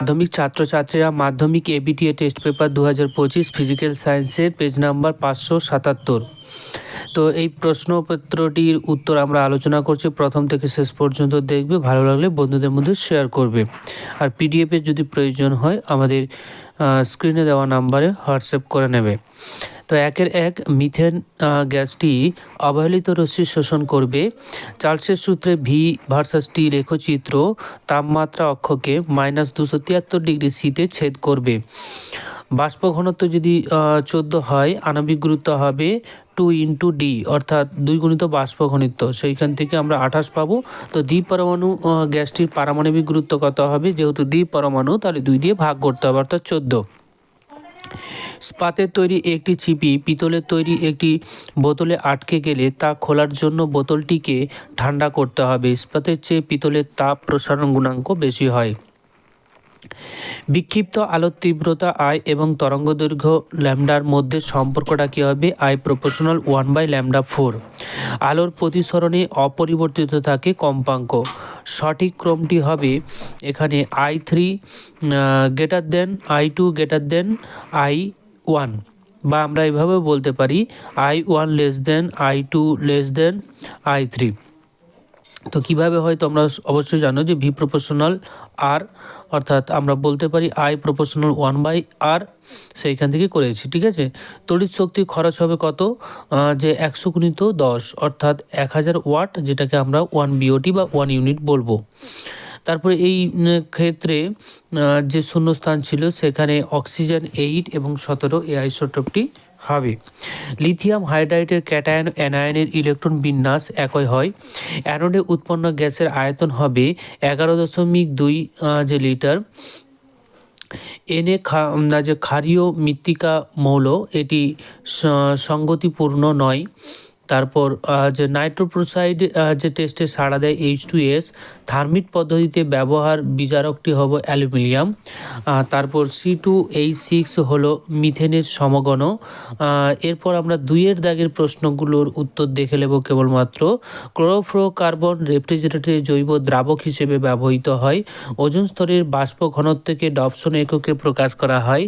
মাধ্যমিক ছাত্রছাত্রীরা মাধ্যমিক এবিটিএ টেস্ট পেপার দু হাজার পঁচিশ ফিজিক্যাল সায়েন্সের পেজ নাম্বার পাঁচশো সাতাত্তর। তো এই প্রশ্নপত্রটির উত্তর আমরা আলোচনা করছি। প্রথম থেকে শেষ পর্যন্ত দেখবে, ভালো লাগলে বন্ধুদের মধ্যে শেয়ার করবে। আর পিডিএফের যদি প্রয়োজন হয়, আমাদের স্ক্রিনে দেওয়া নাম্বারে হোয়াটসঅ্যাপ করে নেবে। তো একের এক মিথেন গ্যাসটি অবহেলিত রশ্মি শোষণ করবে। চার্লসের সূত্রে ভি ভার্সাস টি লেখচিত্র তাপমাত্রা অক্ষকে মাইনাস দুশো তিয়াত্তর ডিগ্রি সিতে ছেদ করবে। বাষ্প ঘনত্ব যদি চোদ্দ হয়, আণবিক গুরুত্ব হবে টু ইন্টু ডি অর্থাৎ দুই গুণিত বাষ্প ঘনত্ব। সেইখান থেকে আমরা আঠাশ পাবো। তো দ্বি পরমাণু গ্যাসটির পারমাণবিক গুরুত্ব কত হবে? যেহেতু দ্বি পরমাণু, তাহলে দুই দিয়ে ভাগ করতে হবে, অর্থাৎ চোদ্দ। স্পাতের তৈরি একটি চিপি পিতলের তৈরি একটি বোতলে আটকে গেলে তা খোলার জন্য বোতলটিকে ঠান্ডা করতে হবে। ইস্পাতের চেয়ে পিতলের তাপ প্রসারণ গুণাঙ্ক বেশি হয়। বিক্ষিপ্ত আলোর তীব্রতা, আয় এবং তরঙ্গদৈর্ঘ্য ল্যামডার মধ্যে সম্পর্কটা কী হবে? I proportional one by lambda four. আলোর প্রতিসরণে অপরিবর্তিত থাকে কম্পাঙ্ক। সঠিক ক্রমটি হবে এখানে I three greater than, I two greater than, I one. বা আমরা এভাবে বলতে পারি, I one less than, I two less than, I three. তো কীভাবে হয় তোমরা অবশ্যই জানো যে ভি প্রপোর্শনাল আর অর্থাৎ আমরা বলতে পারি আই প্রপোর্শনাল ওয়ান বাই আর সেইখান থেকে করেছি, ঠিক আছে? তড়িৎ শক্তি খরচ হবে কত? যে একশো গুণিত দশ, অর্থাৎ এক হাজার ওয়াট, যেটাকে আমরা ওয়ান বিওটি বা ওয়ান ইউনিট বলব। তারপরে এই ক্ষেত্রে যে শূন্যস্থান ছিল, সেখানে অক্সিজেন এইট এবং সতেরো এই আইসোটোপটি হবে। লিথিয়াম হাইড্রাইডের ক্যাটায়ন অ্যানায়নের ইলেকট্রন বিন্যাস একই হয়। অ্যানোডে উৎপন্ন গ্যাসের আয়তন হবে এগারো দশমিক দুই যে লিটার। এনে যে ক্ষারীয় মৃত্তিকা মৌল, এটি সংগতিপূর্ণ নয়। তারপর যে নাইট্রোপ্রোসাইড যে টেস্টে সাড়া দেয় এইচ টু এস থার্মিট পদ্ধতিতে ব্যবহার বিজারকটি হলো অ্যালুমিনিয়াম। তারপর সি টু এইচ সিক্স হলো মিথেনের সমগণ। এরপর আমরা দুইয়ের দাগের প্রশ্নগুলোর উত্তর দেখে নেব কেবলমাত্র। ক্লোরোফ্লোকার্বন রেফ্রিজারেটরে জৈব দ্রাবক হিসেবে ব্যবহৃত হয়। ওজন স্তরের বাষ্প ঘনত্বকে ডপসন এককে প্রকাশ করা হয়।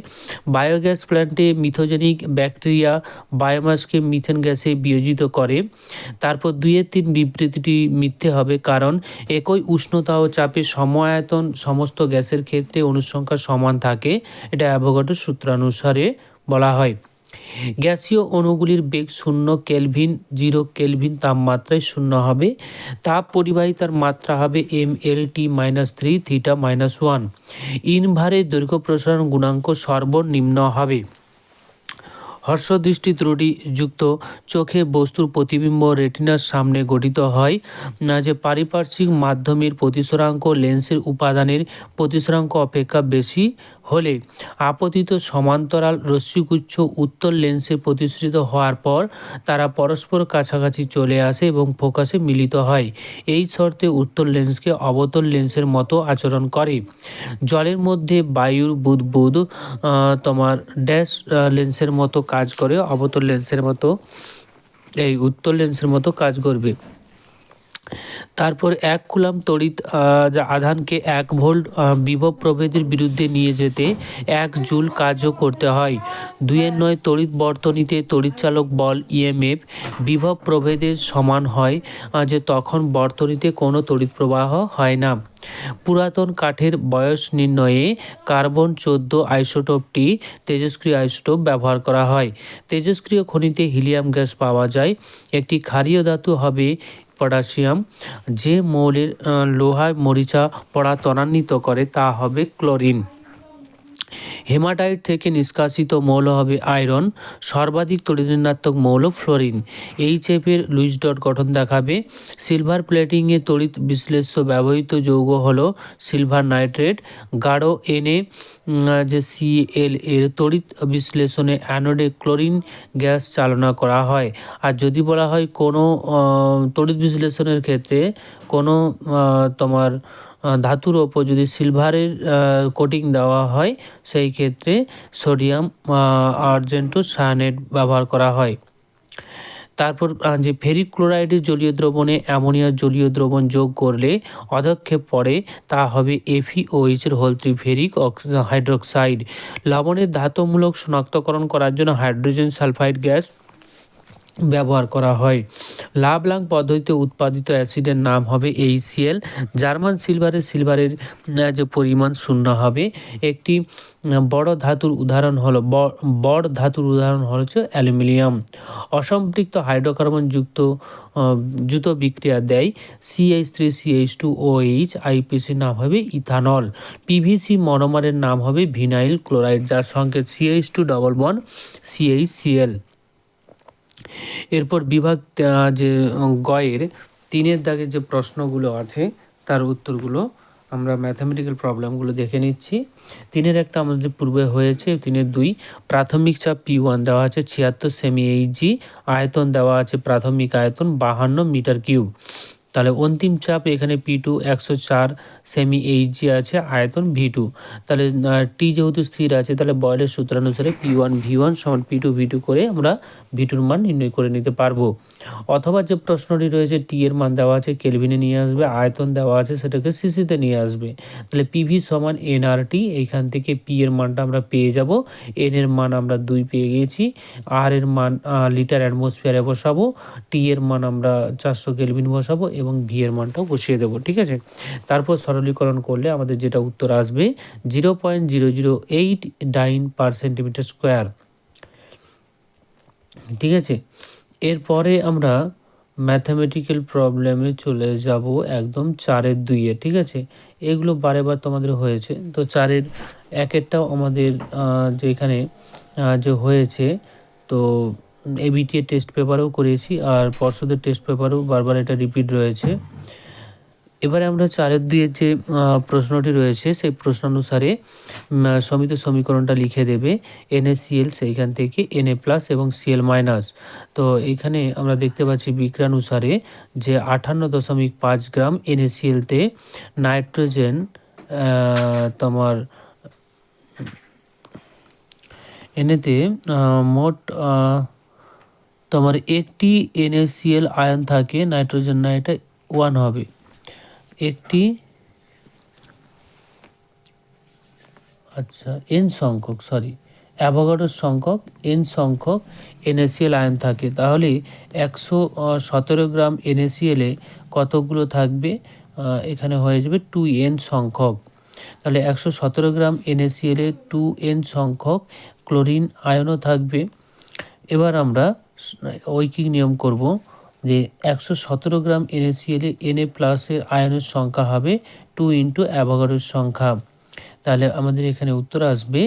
বায়োগ্যাস প্ল্যান্টে মিথোজেনিক ব্যাকটেরিয়া, বায়োমাসকে মিথেন গ্যাসে বিয়োজিত করে। তারপর দুইয়ের তিন বিবৃতিটি মিথ্যে হবে কারণ একই উষ্ণতা ও চাপে সমায়তন সমস্ত গ্যাসের ক্ষেত্রে অনুসংখ্যা সমান থাকে, এটা অ্যাভোগাড্রো সূত্রানুসারে বলা হয়। গ্যাসীয় অণুগুলির বেগ শূন্য কেলভিন, জিরো কেলভিন তাপমাত্রায় শূন্য হবে। তাপ পরিবাহিতার মাত্রা হবে M L T minus three, theta minus one. ইনভারের দৈর্ঘ্য প্রসারণ গুণাঙ্ক সর্বনিম্ন হবে। হর্ষদৃষ্টি ত্রুটিযুক্ত চোখে বস্তুর প্রতিবিম্ব রেটিনার সামনে গঠিত হয় যে পারিপার্শ্বিক মাধ্যমের প্রতিসরাঙ্ক লেন্সের উপাদানের প্রতিসরাঙ্ক অপেক্ষা বেশি হলে আপতিত সমান্তরাল রশ্মিগুচ্ছ উত্তর লেন্সে প্রতিসৃত হওয়ার পর তারা পরস্পর কাছাকাছি চলে আসে এবং ফোকাসে মিলিত হয়। এই শর্তে উত্তর লেন্সকে অবতল লেন্সের মতো আচরণ করে। জলের মধ্যে বায়ুর বুদবুদ তোমার ড্যাশ লেন্সের মতো কাজ করে অবতল লেন্সের মতো এই উত্তর লেন্সের মতো কাজ করবে। তারপর এক কুলাম তড়িৎ আধানকে এক ভোল্ট বিভব প্রভেদের বিরুদ্ধে নিয়ে যেতে এক জুল কাজও করতে হয়। দুইয়ের নয় তড়িৎ বর্তনীতে তড়িৎচালক বল ইএমএফ বিভব প্রভেদের সমান হয় যে তখন বর্তনীতে কোনো তড়িৎ প্রবাহ হয় না। পুরাতন কাঠের বয়স নির্ণয়ে কার্বন চোদ্দ আইসোটোপটি তেজস্ক্রিয় আইসোটোপ ব্যবহার করা হয়। তেজস্ক্রিয় খনিতে হিলিয়াম গ্যাস পাওয়া যায়। একটি ক্ষারীয় ধাতু হবে পটাশিয়াম যে মৌলের লোহায় মরিচা পড়া ত্বরান্বিত করে তা হবে ক্লোরিন। হেমাটাইট থেকে নিষ্কাশিত মৌল হবে আয়রন, সর্বাধিক তড়িৎঋণাত্মক মৌল ফ্লোরিন। এইচ এফের লুইস ডট গঠন দেখাবে। সিলভার প্লেটিংয়ে তড়িৎ বিশ্লেষ্য ব্যবহৃত যৌগ হল সিলভার নাইট্রেট। গাঢ় এনে যে সিএল এর তড়িৎ বিশ্লেষণে অ্যানোডে ক্লোরিন গ্যাস চালনা করা হয়। আর যদি বলা হয় কোনো তড়িৎ বিশ্লেষণের ক্ষেত্রে কোনো তোমার ধাতুর ওপর যদি সিলভারের কোটিং দেওয়া হয়, সেই ক্ষেত্রে সোডিয়াম আর্জেন্টো সায়ানেট ব্যবহার করা হয়। তারপর যে ফেরিক ক্লোরাইডের জলীয় দ্রবণে অ্যামোনিয়ার জলীয় দ্রবণ যোগ করলে অধক্ষেপ পড়ে, তা হবে এফিওইচ এর হোল থ্রি ফেরিক হাইড্রোক্সাইড। লবণের ধাতুমূলক শনাক্তকরণ করার জন্য হাইড্রোজেন সালফাইড গ্যাস ব্যবহার করা হয়। লাভলাং পদ্ধতিতে উৎপাদিত অ্যাসিডের নাম হবে এইচসিএল জার্মান সিলভারের সিলভারের যে পরিমাণ শূন্য হবে। একটি বড় ধাতুর উদাহরণ হলো বড় ধাতুর উদাহরণ হচ্ছে অ্যালুমিনিয়াম। অসম্পৃক্ত হাইড্রোকার্বন যুক্ত যুত বিক্রিয়া দেয়। CH three CH two O H আইপিসির নাম হবে ইথানল। পিভিসি মনোমারের নাম হবে ভিনাইল ক্লোরাইড, যার সংকেত CH two double bond CH Cl এরপর বিভাগ যে গয়ের তিনের দাগে যে প্রশ্নগুলো আছে, তার উত্তরগুলো আমরা ম্যাথামেটিক্যাল প্রবলেমগুলো দেখে নিচ্ছি। তিনের একটা আমাদের পূর্বে হয়েছে, তিনের দুই, প্রাথমিক চাপ পি ওয়ান দেওয়া আছে, ছিয়াত্তর সেমি এইচ জি আয়তন দেওয়া আছে প্রাথমিক আয়তন বাহান্ন মিটার কিউব। তাহলে অন্তিম চাপ এখানে পি টু একশো চার সেমি এইচ জি আছে, আয়তন ভি টু তাহলে টি যেহেতু স্থির আছে, তাহলে বয়লের সূত্রানুসারে পি ওয়ান ভি ওয়ান সমান পি টু ভি টু করে আমরা ভি টুর মান নির্ণয় করে নিতে পারব। অথবা যে প্রশ্নটি রয়েছে টি এর মান দেওয়া আছে কেলভিনে নিয়ে আসবে, আয়তন দেওয়া আছে, সেটাকে সিসিতে নিয়ে আসবে। তাহলে পিভি সমান এন আর টি এইখান থেকে পি এর মানটা আমরা পেয়ে যাব। এন এর মান আমরা দুই পেয়ে গেছি আর এর মান লিটার অ্যাটমসফিয়ারে বসাবো। টি এর মান আমরা চারশো কেলভিন বসাবো। এবং ভি এর মানটাও বসিয়ে দেবো ঠিক আছে? তারপর সরলীকরণ করলে আমাদের যেটা উত্তর আসবে zero point zero zero eight dyne per centimetre square ঠিক আছে? এরপরে আমরা ম্যাথামেটিক্যাল প্রবলেমে চলে যাব একদম চারের দুইয়ে ঠিক আছে? এগুলো বারে বার তোমাদের হয়েছে তো চারের একেরটাও আমাদের আহ, যে এখানে আহ, যে হয়েছে তো এবিটিএ টেস্ট পেপারও করেছি আর পর্ষদের টেস্ট পেপারও বারবার এটা রিপিট রয়েছে। এবারে আমরা চারের দুইয়ের যে প্রশ্নটি রয়েছে, সেই প্রশ্ন অনুসারে সমিত সমীকরণটা লিখে দেবে এনএসিএল সেইখান থেকে এনএ প্লাস এবং সিএল মাইনাস তো এখানে আমরা দেখতে পাচ্ছি বিক্রানুসারে যে আটান্ন দশমিক পাঁচ গ্রাম এনএসিএলতে নাইট্রোজেন তোমার এনেতে মোট তোমার একটি এনএসিএল আয়ন থাকে, নাইট্রোজেন না ওয়ান হবে। একটি আচ্ছা এন সংখ্যক সরি অ্যাভোগাডোর সংখ্যক এন সংখ্যক এনএসিএল আয়ন থাকে। তাহলে একশো সতেরো গ্রাম এনএসিএলে কতগুলো থাকবে? এখানে হয়ে যাবে টু এন সংখ্যক। তাহলে একশো সতেরো গ্রাম এনএসিএলে টু এন সংখ্যক, ক্লোরিন আয়নও থাকবে। এবার আমরা ঐকিক নিয়ম করব? যে একশো সতেরো গ্রাম এনএসিএলে এনএ প্লাসের আয়নের সংখ্যা হবে টু ইন্টু অ্যাভাগারের সংখ্যা। তাহলে আমাদের এখানে উত্তর আসবে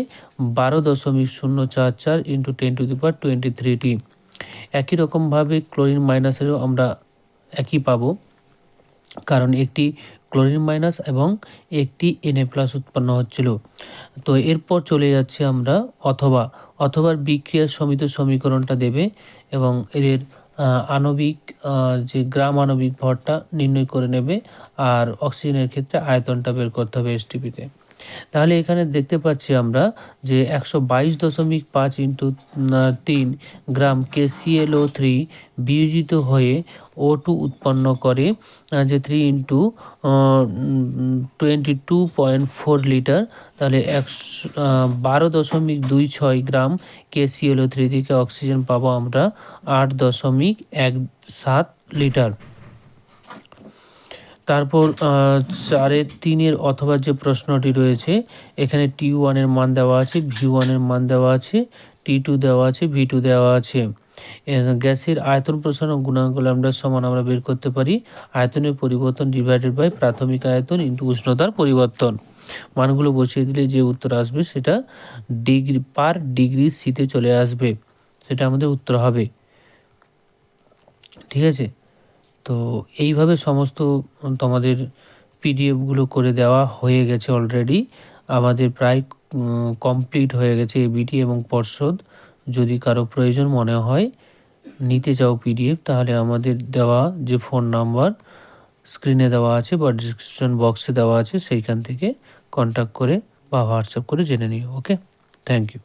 বারো দশমিক শূন্য চার চার into ten to the power twenty thirty একই রকমভাবে ক্লোরিন মাইনাসেরও আমরা একই পাবো। কারণ একটি ক্লোরিন মাইনাস এবং একটি এনএ প্লাস উৎপন্ন হচ্ছিল। তো এরপর চলে যাচ্ছে আমরা অথবা, অথবার বিক্রিয়ার সমিত সমীকরণটা দেবে এবং এদের আণবিক যে গ্রাম আণবিক ভরটা নির্ণয় করে নেবে আর অক্সিজেনের ক্ষেত্রে আয়তনটা বের করতে হবে এসটিপিতে তাহলে এখানে দেখতে পাচ্ছি আমরা যে একশো বাইশ দশমিক পাঁচ ইন্টু তিন গ্রাম কেসিএলও থ্রি বিয়োজিত হয়ে ও টু উৎপন্ন করে যে three into twenty two point four litre তাহলে একশো বারো দশমিক দুই ছয় গ্রাম কেসিএলও থ্রি থেকে অক্সিজেন পাবো আমরা আট দশমিক এক সাত লিটার তারপর চারের তিনের অথবা যে প্রশ্নটি রয়েছে, এখানে টি ওয়ানের মান দেওয়া আছে ভি ওয়ানের মান দেওয়া আছে টি টু দেওয়া আছে ভি টু দেওয়া আছে। গ্যাসের আয়তন প্রসারণ ও গুণাঙ্ক ল্যামডার সমান আমরা বের করতে পারি। আয়তনের পরিবর্তন ডিভাইডেড বাই প্রাথমিক আয়তন ইন্টু উষ্ণতার পরিবর্তন। মানগুলো বসিয়ে দিলে যে উত্তর আসবে সেটা ডিগ্রি, পার ডিগ্রি সিতে চলে আসবে। সেটা আমাদের উত্তর হবে। ঠিক আছে? তো এইভাবে সমস্ত তোমাদের পিডিএফগুলো করে দেওয়া হয়ে গেছে অলরেডি আমাদের প্রায় কমপ্লিট হয়ে গেছে এবিটি এবং পর্ষদ। যদি কারও প্রয়োজন মনে হয়, নিতে চাও পিডিএফ তাহলে আমাদের দেওয়া যে ফোন নাম্বার স্ক্রিনে দেওয়া আছে বা ডিসক্রিপশন বক্সে দেওয়া আছে, সেইখান থেকে কন্ট্যাক্ট করে বা হোয়াটসঅ্যাপ করে জেনে নিও ওকে থ্যাংক ইউ